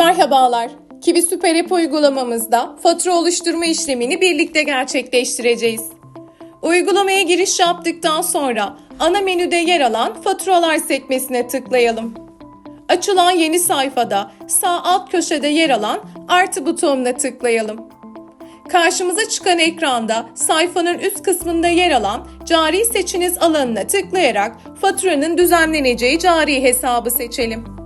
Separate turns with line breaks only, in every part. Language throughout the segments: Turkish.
Merhabalar. Kivi Süper App uygulamamızda fatura oluşturma işlemini birlikte gerçekleştireceğiz. Uygulamaya giriş yaptıktan sonra ana menüde yer alan faturalar sekmesine tıklayalım. Açılan yeni sayfada sağ alt köşede yer alan artı butonuna tıklayalım. Karşımıza çıkan ekranda sayfanın üst kısmında yer alan cari seçiniz alanına tıklayarak faturanın düzenleneceği cari hesabı seçelim.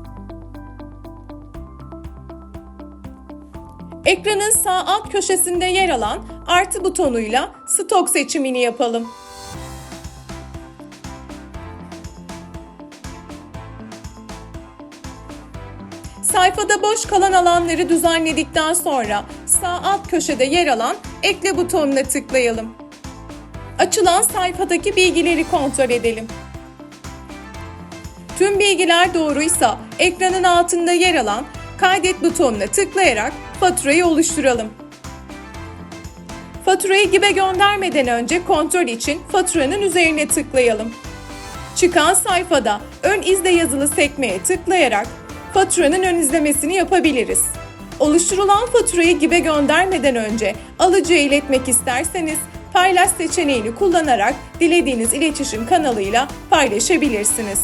Ekranın sağ alt köşesinde yer alan artı butonuyla stok seçimini yapalım. Sayfada boş kalan alanları düzenledikten sonra sağ alt köşede yer alan ekle butonuna tıklayalım. Açılan sayfadaki bilgileri kontrol edelim. Tüm bilgiler doğruysa ekranın altında yer alan kaydet butonuna tıklayarak faturayı oluşturalım. Faturayı gibi göndermeden önce kontrol için faturanın üzerine tıklayalım. Çıkan sayfada ön izle yazılı sekmeye tıklayarak faturanın ön izlemesini yapabiliriz. Oluşturulan faturayı gibi göndermeden önce alıcıya iletmek isterseniz paylaş seçeneğini kullanarak dilediğiniz iletişim kanalıyla paylaşabilirsiniz.